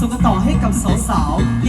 ส่งต่อให้กับสาวๆ